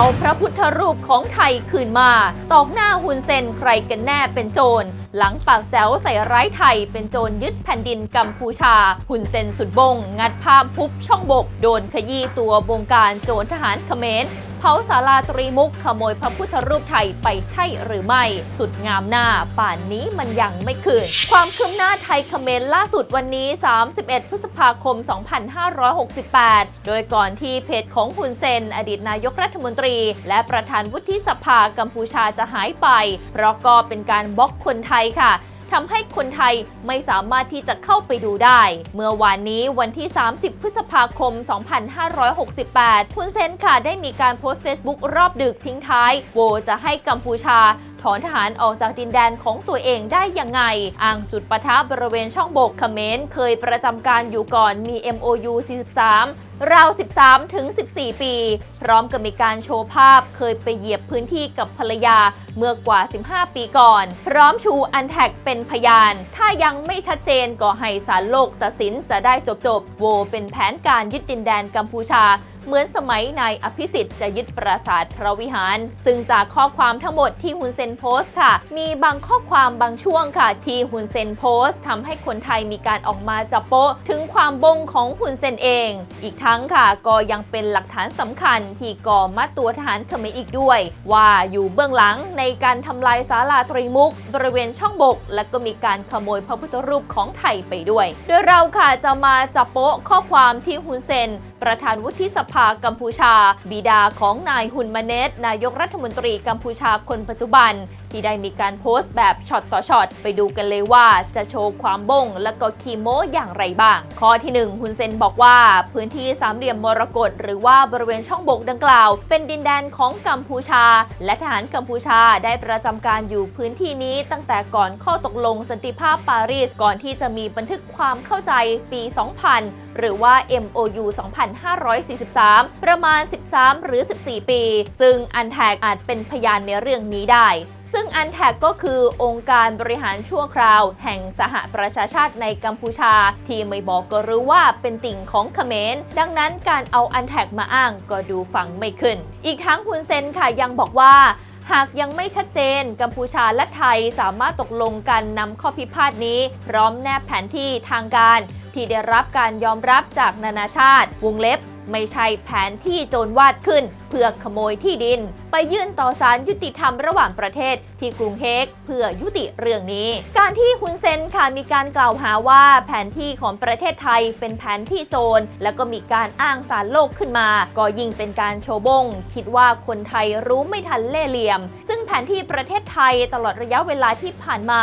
เอาพระพุทธรูปของไทยคืนมา ตอกหน้าหุนเซนใครกันแน่เป็นโจร หลังปากแจ๋วใส่ร้ายไทยเป็นโจรยึดแผ่นดินกัมพูชาหุนเซนสุดบง งัดภาพพุบช่องบก โดนขยี้ตัวบงการโจรทหารเขมร เผาศาลาตรีมุกขโมยพระพุทธรูปไทยไปใช่หรือไม่ สุดงามหน้า ป่านนี้มันยังไม่คืน ความคืบหน้าไทยเขมรล่าสุดวันนี้ 31 พฤษภาคม 2568 โดยก่อนที่เพจของฮุนเซน อดีตนายกรัฐมนตรี และประธานวุฒิสภากัมพูชาจะหายไป เพราะก็เป็นการบล็อกคนไทยค่ะ ทำให้คนไทยไม่สามารถที่จะเข้าไปดูได้ เมื่อวานนี้วันที่ 30 พฤษภาคม 2568 คุณเซนค่ะได้มีการโพสต์ Facebook รอบดึกทิ้งท้าย โวจะให้กัมพูชาถอนทหารออกจากดินแดนของตัวเองได้ยังไงอ้างจุดปะทะบริเวณช่องบกเขมรเคยประจำการอยู่ก่อนมี MOU 43 ราว 13 ถึง 14 ปี พร้อมกับมีการโชว์ภาพเคยไปเหยียบพื้นที่กับภรรยาเมื่อกว่า 15 ปีก่อน พร้อมชูอันแท็กเป็นพยาน ถ้ายังไม่ชัดเจนก็ให้ศาลโลกตัดสินจะได้จบจบโวเป็นแผนการยึดดินแดนกัมพูชา เหมือนสมัยนายอภิสิทธิ์จะยึดปราสาทพระวิหาร ซึ่งจากข้อความทั้งหมดที่ฮุนเซนโพสต์ค่ะ มีบางข้อความบางช่วงค่ะ ที่ฮุนเซนโพสต์ทำให้คนไทยมีการออกมาจับโปะถึงความบงของฮุนเซนเอง อีกทั้งค่ะ ก็ยังเป็นหลักฐานสำคัญที่ก่อมัดตัวทหารเขมรอีกด้วย ว่าอยู่เบื้องหลังในการทำลายศาลาตรีมุก บริเวณช่องบก และก็มีการขโมยพระพุทธรูปของไทยไปด้วย โดยเราค่ะจะมาจับโปะข้อความที่ฮุนเซน ประธานวุฒิสภากัมพูชา บิดาของนายฮุนมาเนตนายกรัฐมนตรีกัมพูชาคนปัจจุบัน ที่ได้มีการโพสต์แบบช็อตต่อช็อต ไปดูกันเลยว่าจะโชว์ความบงและก็คีโมอย่างไรบ้าง ข้อที่ 1 ฮุนเซนบอกว่า พื้นที่สามเหลี่ยมมรกตหรือว่าบริเวณช่องบกดังกล่าว เป็นดินแดนของกัมพูชา และทหารกัมพูชาได้ประจำการอยู่พื้นที่นี้ตั้งแต่ก่อนข้อตกลงสันติภาพปารีสก่อนที่จะมีบันทึกความเข้าใจปี 2000 หรือว่า MOU 2543 ประมาณ 13 หรือ 14 ปี ซึ่งอันแทกอาจเป็นพยานในเรื่องนี้ได้ซึ่งอันแทกก็คือองค์การบริหารชั่วคราว แห่งสหประชาชาติในกัมพูชา ที่ไม่บอกก็รู้ว่าเป็นติ่งของเขมร ดังนั้นการเอาอันแทกมาอ้างก็ดูฟังไม่ขึ้น อีกทั้งคุณเซนค่ะยังบอกว่าหากยังไม่ชัดเจน กัมพูชาและไทยสามารถตกลงกันนำข้อพิพาทนี้ พร้อมแนบแผนที่ทางการ ที่ได้รับการยอมรับจากนานาชาติ วงเล็บไม่ใช่แผนที่โจรวาดขึ้น เพื่อขโมยที่ดิน ไปยื่นต่อศาลยุติธรรมระหว่างประเทศที่กรุงเฮกเพื่อยุติเรื่องนี้ การที่คุณเซนค่ะมีการกล่าวหาว่าแผนที่ของประเทศไทยเป็นแผนที่โจร แล้วก็มีการอ้างสารโลกขึ้นมา ก็ยิ่งเป็นการโชว์บง คิดว่าคนไทยรู้ไม่ทันเล่เหลี่ยม ซึ่งแผนที่ประเทศไทยตลอดระยะเวลาที่ผ่านมา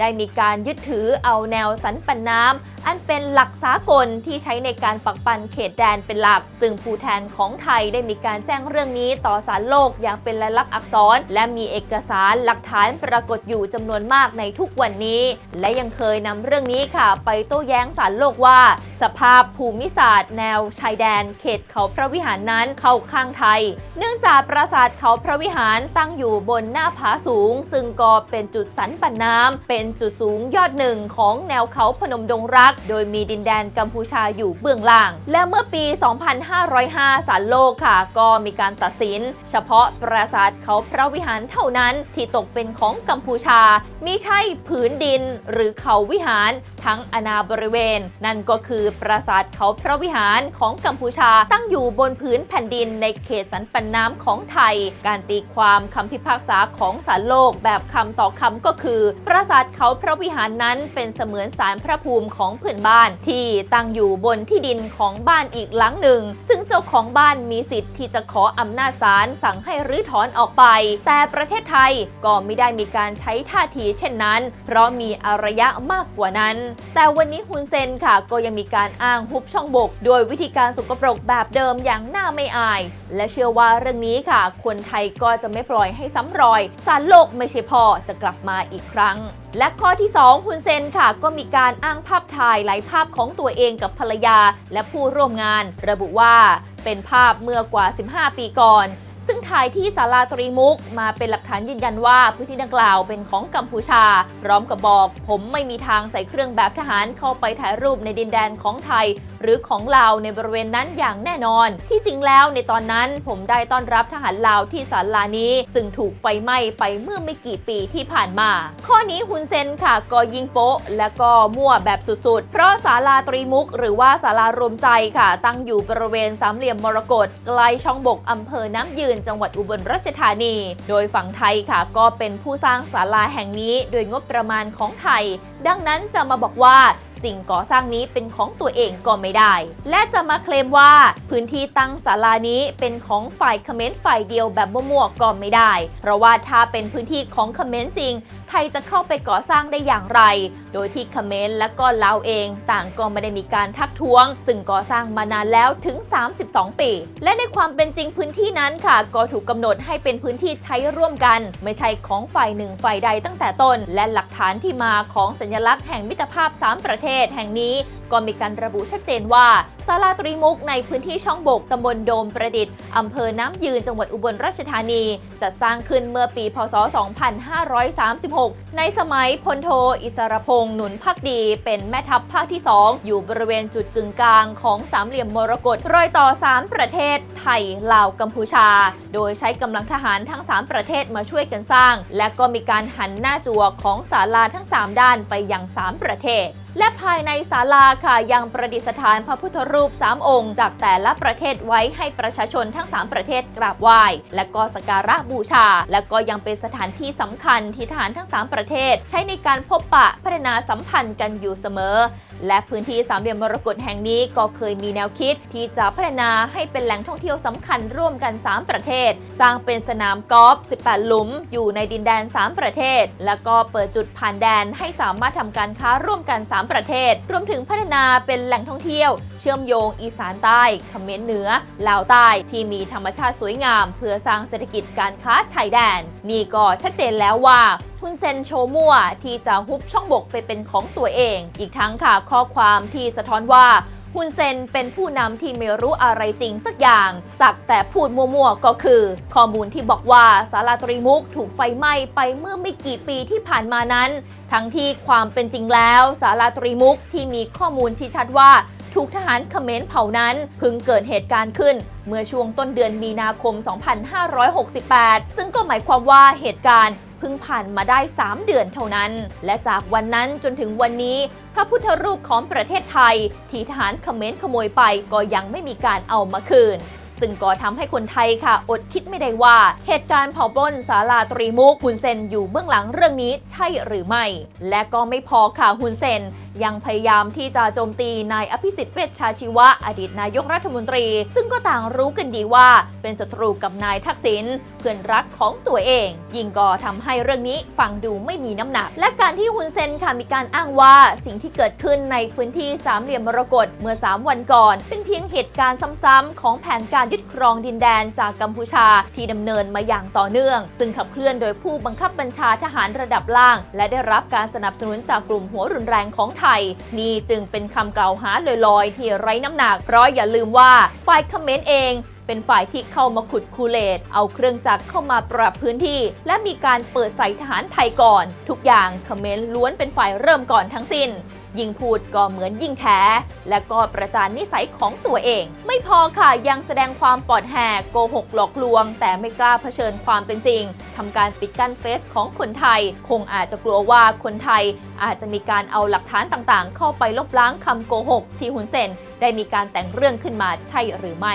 ได้มีการยึดถือเอาแนวสันปันน้ำ อันเป็นหลักสากลที่ใช้ในการปักปันเขตแดนเป็นหลัก ซึ่งผู้แทนของไทยได้มีการแจ้งเรื่องนี้ต่อสารโลกอย่างเป็นลายลักษณ์อักษร และมีเอกสารหลักฐานปรากฏอยู่จำนวนมากในทุกวันนี้ และยังเคยนำเรื่องนี้ค่ะ ไปโต้แย้งสารโลกว่า สภาพภูมิศาสตร์ แนวชายแดน เขตเขาพระวิหารนั้นเข้าข้างไทย เนื่องจากปราสาทเขาพระวิหารตั้งอยู่บนหน้าผาสูง ซึ่งก็เป็นจุดสันปันน้ำเป็นจุดสูงยอดหนึ่งของแนวเขาพนมดงรักโดยมีดินแดนกัมพูชาอยู่เบื้องล่าง และเมื่อปี 2505 ศาลโลกค่ะ ก็มีการตัดสิน เฉพาะปราสาทเขาพระวิหารเท่านั้นที่ตกเป็นของกัมพูชามิใช่ผืนดินหรือเขาวิหารทั้งอนาบริเวณ นั่นก็คือปราสาทเขาพระวิหารของกัมพูชาตั้งอยู่บนพื้นแผ่นดินในเขตสันปันน้ำของไทย การตีความคำพิพากษาของศาลโลกแบบคำต่อคำก็คือ ปราสาทเขาพระวิหารนั้นเป็นเสมือนสารพระภูมิของพื่อนบ้านที่ตั้งอยู่บนที่ดินของบ้านอีกหลังหนึ่ง ซึ่งเจ้าของบ้านมีสิทธิ์ที่จะขออำนาจศาลสั่งให้รื้อถอนออกไป แต่ประเทศไทยก็ไม่ได้มีการใช้ท่าทีเช่นนั้น เพราะมีอารยะมากกว่านั้น แต่วันนี้ฮุนเซนค่ะก็ยังมีการอ้างฮุบช่องบก โดยวิธีการสกปรกแบบเดิมอย่างน่าไม่อาย และเชื่อว่าเรื่องนี้ค่ะ คนไทยก็จะไม่ปล่อยให้ซ้ำรอย สารโลกไม่ใช่พอจะกลับมาอีกครั้ง และข้อที่2ฮุนเซนค่ะ ก็มีการอ้างภาพถ่ายหลายภาพของตัวเองกับภรรยาและผู้ร่วมงาน ระบุว่าเป็นภาพเมื่อกว่า 15 ปีก่อน ซึ่งถ่ายที่ศาลาตรีมุก มาเป็นหลักฐานยืนยันว่าพื้นที่ดังกล่าวเป็นของกัมพูชา พร้อมกับบอก ผมไม่มีทางใส่เครื่องแบบทหารเข้าไปถ่ายรูปในดินแดนของไทย หรือของลาวในบริเวณนั้นอย่างแน่นอน ที่จริงแล้วในตอนนั้นผมได้ต้อนรับทหารลาวที่ศาลานี้ ซึ่งถูกไฟไหม้ไปเมื่อไม่กี่ปีที่ผ่านมา ข้อนี้ฮุนเซนค่ะก็ยิงโป๊ะและก็มั่วแบบสุดๆ เพราะศาลาตรีมุก หรือว่าศาลารวมใจค่ะ ตั้งอยู่บริเวณสามเหลี่ยมมรกตใกล้ช่องบกอำเภอน้ำยืนจังงหวัดอุบลราชธานี โดยฝั่งไทยค่ะ ก็เป็นผู้สร้างศาลาแห่งนี้โดยงบประมาณของไทย ดังนั้นจะมาบอกว่าสิ่งก่อสร้างนี้เป็นของตัวเองก็ไม่ได้ และจะมาเคลมว่าพื้นที่ตั้งศาลานี้เป็นของฝ่ายเขมรฝ่ายเดียวแบบมั่วๆก็ไม่ได้ เพราะว่าถ้าเป็นพื้นที่ของเขมรจริง ทยจะเข้าไปก่อสร้างได้อย่างไร โดยที่เขมรและก็ลาวเอง ต่างก็ไม่ได้มีการทักท้วง ซึ่งก่อสร้างมานานแล้วถึง 32 ปี และในความเป็นจริงพื้นที่นั้นค่ะ ก็ถูกกำหนดให้เป็นพื้นที่ใช้ร่วมกัน ไม่ใช่ของฝ่ายหนึ่งฝ่ายใดตั้งแต่ต้น และหลักฐานที่มาของสัญลักษณ์แห่งมิตรภาพ 3 ประเทศแห่งนี้ ก็มีการระบุชัดเจนว่า ศาลาตรีมุกในพื้นที่ช่องบกตำบลโดมประดิษฐ์อำเภอน้ำยืนจังหวัดอุบลราชธานี จัดสร้างขึ้นเมื่อปี พศ 2536 ในสมัยพลโท อิสรพงษ์หนุนพักดี เป็นแม่ทัพภาคที่ 2 อยู่บริเวณจุดกึ่งกลางของสามเหลี่ยมมรกตรอยต่อ 3 ประเทศ ไทย ลาว กัมพูชา โดยใช้กำลังทหารทั้ง 3 ประเทศมาช่วยกันสร้าง และก็มีการหันหน้าจัวของศาลาทั้ง 3 ด้านไปยัง 3 ประเทศ และภายในศาลาค่ะยังประดิษฐานพระพุทธรูป 3 องค์ จากแต่ละประเทศไว้ให้ประชาชนทั้ง 3 ประเทศกราบไหว้ และก็สักการะบูชา และก็ยังเป็นสถานที่สำคัญที่ทหารทั้ง 3 ประเทศ ใช้ในการพบปะพัฒนาสัมพันธ์กันอยู่เสมอ และพื้นที่สามเหลี่ยมมรกตแห่งนี้ก็เคยมีแนวคิด ที่จะพัฒนาให้เป็นแหล่งท่องเที่ยวสำคัญร่วมกัน 3 ประเทศ สร้างเป็นสนามกอล์ฟ 18 หลุม อยู่ในดินแดน 3 ประเทศ แล้วก็เปิดจุดผ่านแดนให้สามารถทำการค้าร่วมกัน 3 ประเทศ รวมถึงพัฒนาเป็นแหล่งท่องเที่ยว เชื่อมโยงอีสานใต้เขมรเหนือลาวใต้ที่มีธรรมชาติสวยงาม เพื่อสร้างเศรษฐกิจการค้าชายแดน นี่ก็ชัดเจนแล้วว่า ฮุนเซนโชมั่วที่จะฮุบช่องบกไปเป็นของตัวเอง อีกทั้งค่ะข้อความที่สะท้อนว่าฮุนเซนเป็นผู้นำที่ไม่รู้อะไรจริงสักอย่าง สักแต่พูดมั่วๆก็คือ ข้อมูลที่บอกว่าสาราตรีมุกถูกไฟไหม้ไปเมื่อไม่กี่ปีที่ผ่านมานั้น ทั้งที่ความเป็นจริงแล้วสาราตรีมุกที่มีข้อมูลชี้ชัดว่า ถูกทหารเขมรเผ่านั้นเพิ่งเกิดเหตุการณ์ขึ้น เมื่อช่วงต้นเดือนมีนาคม 2568 ซึ่งก็หมายความว่าเหตุการณ์ เพิ่งผ่านมาได้ 3 เดือนเท่านั้น และจากวันนั้นจนถึงวันนี้ พระพุทธรูปของประเทศไทย ที่ทหารเขมรขโมยไปก็ยังไม่มีการเอามาคืนซึ่งก็ทำให้คนไทยค่ะ อดคิดไม่ได้ว่า เหตุการณ์เผาปล้นศาลาตรีมุกฮุนเซนอยู่เบื้องหลังเรื่องนี้ใช่หรือไม่ และก็ไม่พอค่ะฮุนเซน ยังพยายามที่จะโจมตีนายอภิสิทธิ์เวชชาชีวะ อดีตนายกรัฐมนตรี ซึ่งก็ต่างรู้กันดีว่าเป็นศัตรูกับนายทักษิณเพื่อนรักของตัวเอง ยิ่งก็ทำให้เรื่องนี้ฟังดูไม่มีน้ำหนัก และการที่ฮุนเซนค่ะมีการอ้างว่าสิ่งที่เกิดขึ้นในพื้นที่สามเหลี่ยมมรกตเมื่อ 3 วันก่อน เป็นเพียงเหตุการณ์ซ้ำๆของแผนการยึดครองดินแดนจากกัมพูชาที่ดำเนินมาอย่างต่อเนื่อง ซึ่งขับเคลื่อนโดยผู้บังคับบัญชาทหารระดับล่าง และได้รับการสนับสนุนจากกลุ่มหัวรุนแรงของไทย นี่จึงเป็นคำกล่าวหาลอยๆ ที่ไร้น้ำหนัก เพราะอย่าลืมว่าฝ่ายเขมรเองเป็นฝ่ายที่เข้ามาขุดคูเลต เอาเครื่องจักรเข้ามาปรับพื้นที่ และมีการเปิดใส่ทหารไทยก่อน ทุกอย่างเขมรล้วนเป็นฝ่ายเริ่มก่อนทั้งสิ้น ยิ่งพูดก็เหมือนยิ่งแท้ และก็ประจานนิสัยของตัวเอง ไม่พอค่ะยังแสดงความปอดแหกโกหกหลอกลวง แต่ไม่กล้าเผชิญความเป็นจริงทำการปิดกั้นเฟซของคนไทย คงอาจจะกลัวว่าคนไทย อาจจะมีการเอาหลักฐานต่างๆ เข้าไปลบล้างคำโกหก ที่ฮุนเซนได้มีการแต่งเรื่องขึ้นมาใช่หรือไม่